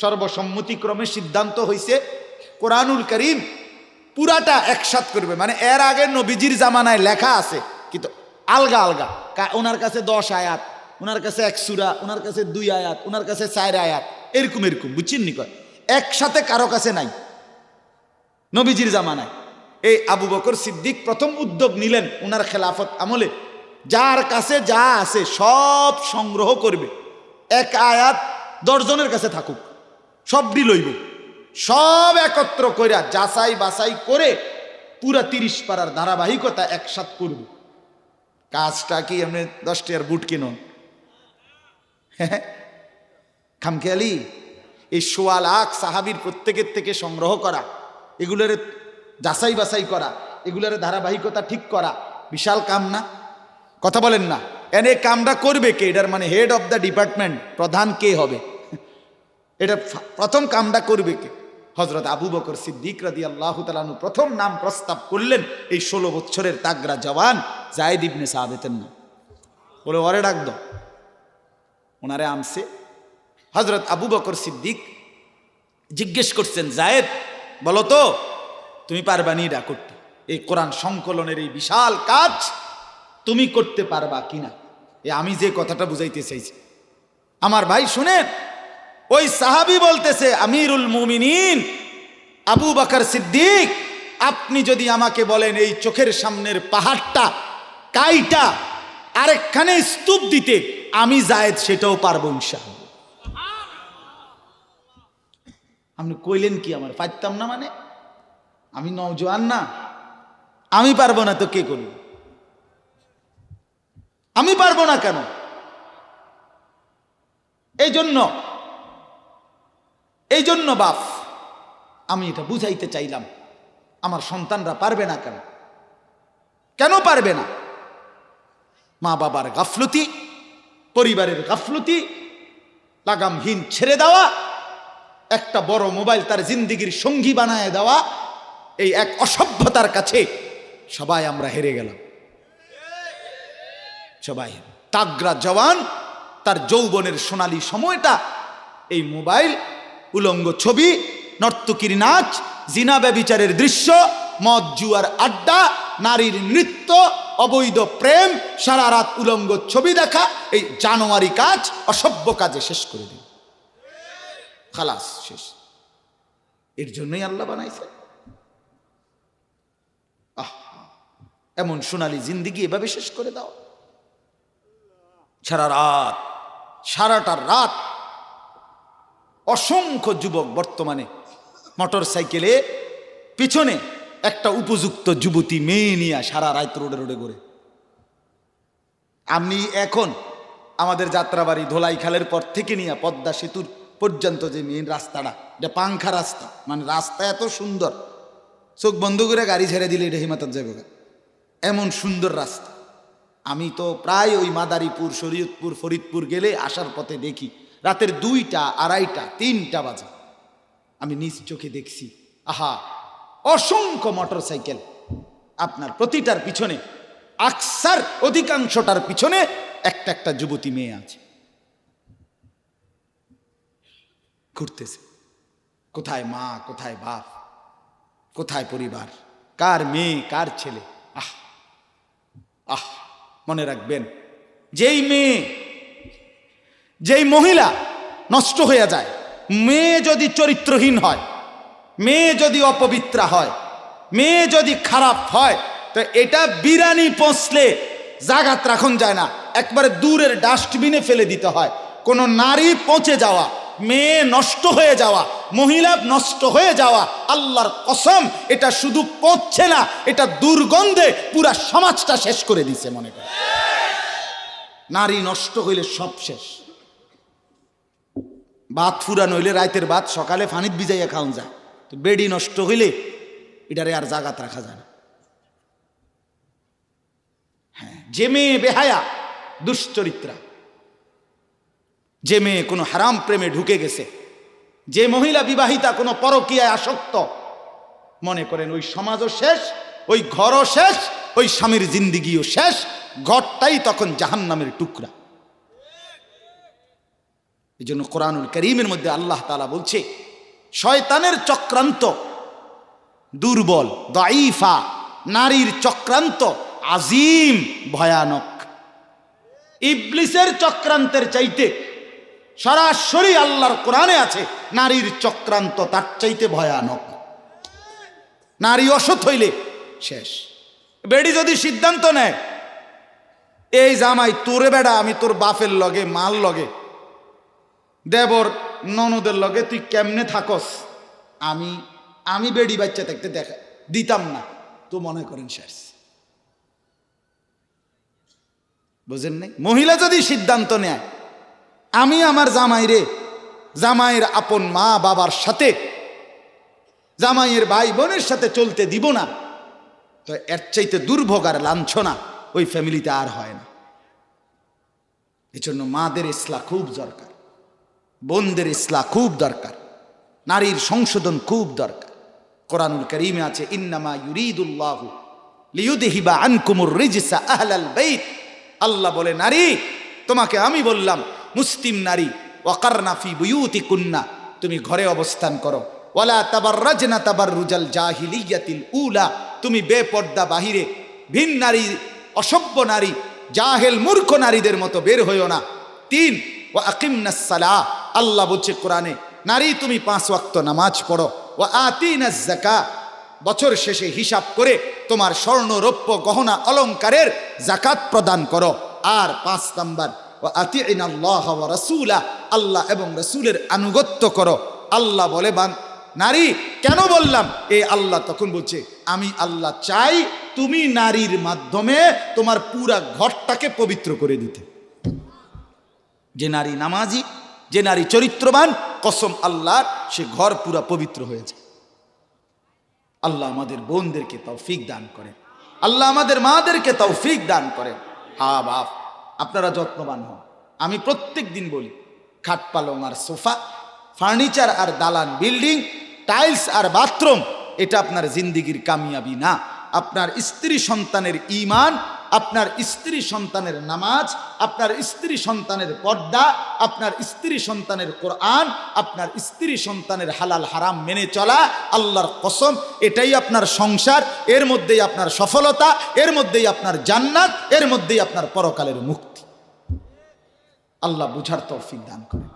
সর্বসম্মতিক্রমে সিদ্ধান্ত হয়েছে কোরআনুল করিম পুরাটা একসাথ করবে। মানে এর আগে নবীজির জামানায় লেখা আছে, কিন্তু আলগা আলগা। ওনার কাছে দশ আয়াত ওনার কাছে এক সুরা ওনার কাছে দুই আয়াত ওনার কাছে চার আয়াত, এরকম এরকম, বুঝছেন নি কয়? একসাথে কারও কাছে নাই, নবীজির জামানায়। এই আবু বকর সিদ্দিক প্রথম উদ্যোগ নিলেন ওনার খেলাফত আমলে। যার কাছে যা আছে সব সংগ্রহ করবে। এক আয়াত দশজনের কাছে থাকুক। সবটি লইব। সব একত্র কইরা যাচাই বাছাই করে পুরা তিরিশ পাড়ার ধারাবাহিকতা একসাথ করবে। কাজটা কি আপনি দশটি আর বুট কিনুন খামখেয়ালি, এই সোয়া লাখ সাহাবির প্রত্যেকের থেকে সংগ্রহ করা, এগুলোর যাচাই বাছাই করা, এগুলোর ধারাবাহিকতা ঠিক করা বিশাল কাম না? কথা বলেন না। এনে কামটা করবে কে? এটার মানে হেড অফ দ্য ডিপার্টমেন্ট প্রধান কে হবে? এটা প্রথম কামটা করবে কে? হজরত আবু বকর সিদ্দিক রাদি আল্লাহ তালানু প্রথম নাম প্রস্তাব করলেন এই ষোলো বছরের তাগরা জওয়ান জায়দ ইবনে সাহাবেতের নাম। বলে, ওরে ডাক ওনারে আমসে হজরত আবু বকর সিদ্দিক জিজ্ঞেস করছেন, জায়েদ, বলো তো, তুমি পারবা নি এটা করতে? এই কোরআন সংকলনের এই বিশাল কাজ তুমি করতে পারবা কিনা? এ আমি যে কথাটা বুঝাইতে চাইছি। আমার ভাই শুনেন ওই সাহাবি বলতেছে, আমিরুল মুমিনিন, আবু বকর সিদ্দিক, আপনি যদি আমাকে বলেন এই চোখের সামনের পাহাড়টা, কাইটা, আরেকখানে স্তূপ দিতে, আমি জায়েদ সেটাও পারব ইনশাআল্লাহ। আপনি কইলেন কি আমার? পারতাম না মানে? আমি নওজোয়ান না। আমি পারব না তো কে করবে আমি পারব না কেন? এই জন্য এই জন্য বাপ, আমি এটা বুঝাইতে চাইলাম, আমার সন্তানরা পারবে না কেন? কেন পারবে না? মা বাবার গাফলতি, পরিবারের গাফলতি, লাগামহীন ছেড়ে দেওয়া, একটা বড় মোবাইল তার জিন্দিগির সঙ্গী বানায় দেওয়া, এই এক অসভ্যতার কাছে সবাই আমরা হেরে গেলাম। সবাই তাগরা জওয়ান, তার যৌবনের সোনালী সময়টা, এই মোবাইল উলঙ্গ ছবি, নর্তকীর নাচ, জিনা ব্যবিচারের দৃশ্য, মদ জুয়ার আড্ডা, নারীর নৃত্য, অবৈধ প্রেম, সারা রাত উলঙ্গ ছবি দেখা, এই জানোয়ারি কাজ অসভ্য কাজে শেষ করে দিন খালাস শেষ। এর জন্যই আল্লাহ বানাইছে আহ, এমন সোনালী জিন্দিগি এভাবে শেষ করে দাও। সারা রাত, সারাটা রাত অসংখ্য যুবক বর্তমানে মোটর সাইকেলে পিছনে একটা উপযুক্ত যুবতী মেয়ে নিয়ে সারা রাত রোডে রোডে ঘুরে। আমি এখন আমাদের যাত্রাবাড়ি ধোলাই খালের পর থেকে নিয়ে পদ্মা সেতুর পর্যন্ত যে মেন রাস্তাটা, এটা পাংখা রাস্তা মানে রাস্তা এত সুন্দর, চোখ বন্ধ করে গাড়ি ছেড়ে দিলে এটা হিমাতত যাবে এমন সুন্দর রাস্তা। আমি তো প্রায় ওই মাদারীপুর, শরীয়তপুর, ফরিদপুর গেলে আসার পথে দেখি। রাতের দুইটা, আড়াইটা, তিনটা বাজে। আমি নিজ চোখে দেখছি, আহা, অসংখ্য মোটর সাইকেল আপনার প্রতিটার পিছনে, আকসার অধিকাংশটার পিছনে একটা একটা যুবতী মেয়ে আছে। ঘুরতেছে। কোথায় মা, কোথায় বাপ, কোথায় পরিবার? কার মেয়ে, কার ছেলে? আহ আহ, মনে রাখবেন, যেই মেয়ে যেই মহিলা নষ্ট হয়ে যায়, মেয়ে যদি চরিত্রহীন হয়, মেয়ে যদি অপবিত্রা হয়, মেয়ে যদি খারাপ হয়, তো এটা বিরানি পৌঁছলে জাগাত রাখন যায় না। একবারে দূরের ডাস্টবিনে ফেলে দিতে হয়। কোনো নারী পচে যাওয়া, মেয়ে নষ্ট হয়ে যাওয়া, মহিলা নষ্ট হয়ে যাওয়া, আল্লাহর কসম, এটা শুধু পচছে না, এটা দুর্গন্ধে পুরা সমাজটা শেষ করে দিছে মনে করে। নারী নষ্ট হইলে সব শেষ। ভাত ফুরান হইলে রাতের ভাত সকালে ফানিত ভিজাইয়া খাওয়া যায়। তো বেডি নষ্ট হইলে এটারে আর জাগাত রাখা যায় না। হ্যাঁ যে মেয়ে বেহায়া, দুশ্চরিত্রা। যে মেয়ে কোনো হারাম প্রেমে ঢুকে গেছে। যে মহিলা বিবাহিতা কোনো পরকীয়ায় আসক্ত, মনে করেন ওই সমাজও শেষ, ওই ঘরও শেষ, ওই স্বামীর জিন্দিগিও শেষ, ঘরটাই তখন জাহান্নামের টুকরা। এই জন্য কোরআনুল করিমের মধ্যে আল্লাহ তালা বলছে, শয়তানের চক্রান্ত দুর্বল দাইফা নারীর চক্রান্ত আজিম, ভয়ানক। ইবলিসের চক্রান্তের চাইতে সরাসরি আল্লাহর কোরআনে আছে, নারীর চক্রান্ত তার চাইতে ভয়ানক। নারী অসৎ হইলে শেষ। বেডি যদি সিদ্ধান্ত নেয়, এই জামাই, তোরে বেড়া, আমি তোর বাপের লগে মাল লগে দেবর, ননদের লগে তুই কেমনে থাকস? আমি আমি বেড়ি বাচ্চা থাকতে দেখা, দিতাম না। তো মনে করেন শেষ। বুঝেন নাই? মহিলা যদি সিদ্ধান্ত নেয়, আমি আমার জামাইরে, জামাইয়ের আপন মা বাবার সাথে, জামাইয়ের ভাই বোনের সাথে চলতে দিব না, তো এর চাইতে দুর্ভোগ আর লাঞ্ছনা ওই ফ্যামিলিতে আর হয় না। এজন্য মাদের ইসলা খুব দরকার। বোনদের ইসলা খুব দরকার। নারীর সংশোধন খুব দরকার। কোরআনুল করিমে আছে, ইন্নামা ইউরিদুল্লাহ লিউদহিবা আনকুমুর রিজসা আহলাল বাইত। আল্লাহ বলে, নারী, তোমাকে আমি বললাম, মুসলিম নারী, ওয়াকারনা ফি বুয়ুতি কুন্না তুমি ঘরে অবস্থান করো। ওয়ালা তাবার রাজনা তাবার রুজাল জাহিলিয়াতিল উলা, তুমি বেপর্দা বাহিরে, ভিন নারী, অসভ্য নারী, জাহেল মূর্খ নারীদের মতো বের হইও না। তিন ও আকিমনাস সালাহ আল্লাহ বলছে কোরআনে, নারী তুমি পাঁচ ওয়াক্ত নামাজ পড়ো ও আতিনাস জাকা বছর শেষে হিসাব করে তোমার স্বর্ণ রৌপ্য গহনা অলংকারের জাকাত প্রদান করো। আর পাঁচ নাম্বার ও আতিন আল্লাহ রসুলা, আল্লাহ এবং রসুলের আনুগত্য করো। আল্লাহ বলে, বান, নারী, কেন বললাম? এ আল্লাহ তখন বলছে, আমি আল্লাহ চাই তুমি নারীর মাধ্যমে তোমার পুরা ঘরটাকে পবিত্র করে দিতে। যে নারী নামাজি যে নারী চরিত্রবান, কসম আল্লাহর সে ঘর পুরা পবিত্র হয়েছে। আল্লাহ আমাদের বোনদেরকে তৌফিক দান করেন। আল্লাহ আমাদের মাদেরকে তৌফিক দান করেন। হা, বাপ, আপনারা যত্নবান হন। আমি প্রত্যেক দিন বলি, খাট পালং আর সোফা, ফার্নিচার আর দালান বিল্ডিং, টাইলস আর বাথরুম, এটা আপনার জিন্দিগির কামিয়াবি না। আপনার স্ত্রী সন্তানের ইমান আপনার স্ত্রী সন্তানের নামাজ, আপনার স্ত্রী সন্তানের পর্দা, আপনার স্ত্রী সন্তানের কোরআন, আপনার স্ত্রী সন্তানের হালাল হারাম মেনে চলা আল্লাহর কসম, এটাই আপনার সংসার, এর মধ্যেই আপনার সফলতা, এর মধ্যেই আপনার জান্নাত, এর মধ্যেই আপনার পরকালের মুক্তি। আল্লাহ বুঝার তৌফিক দান করেন।